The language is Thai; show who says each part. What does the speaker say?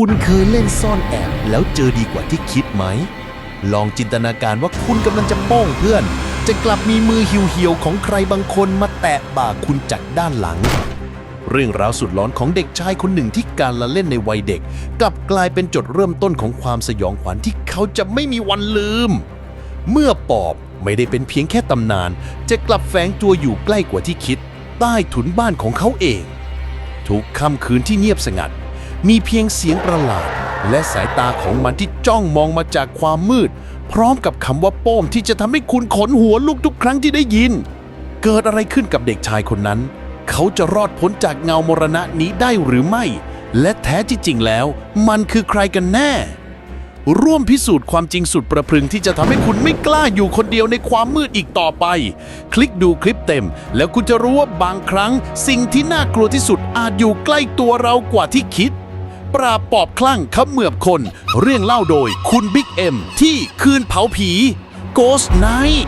Speaker 1: คุณเคยเล่นซ่อนแอบแล้วเจอดีกว่าที่คิดไหม ลองจินตนาการว่าคุณกำลังจะป้องเพื่อน จะกลับมีมือเหี่ยวๆของใครบางคนมาแตะบ่าคุณจากด้านหลัง เรื่องราวสุดหลอนของเด็กชายคนหนึ่งที่การละเล่นในวัยเด็ก กลับกลายเป็นจุดเริ่มต้นของความสยองขวัญที่เขาจะไม่มีวันลืม เมื่อปอบไม่ได้เป็นเพียงแค่ตำนาน จะกลับแฝงตัวอยู่ใกล้กว่าที่คิด ใต้ถุนบ้านของเขาเอง ทุกค่ำคืนที่เงียบสงัด มีเพียงเสียงประหลาด และสายตาของมันที่จ้องมองมาจากความมืด พร้อมกับคำว่าโป้มที่จะทำให้คุณขนหัวลุกทุกครั้งที่ได้ยิน เกิดอะไรขึ้นกับเด็กชายคนนั้น เขาจะรอดพ้นจากเงามรณะนี้ได้หรือไม่ และแท้ที่จริงแล้ว มันคือใครกันแน่ ร่วมพิสูจน์ความจริงสุดประพรึงที่จะทำให้คุณไม่กล้าอยู่คนเดียวในความมืดอีกต่อไป คลิกดูคลิปเต็ม แล้วคุณจะรู้ว่าบางครั้ง สิ่งที่น่ากลัวที่สุดอาจอยู่ใกล้ตัวเรากว่าที่คิด ปราบปอบคลั่งขมือบคน เรื่องเล่าโดยคุณบิ๊กเอ็มที่คืนเผาผี Ghost Night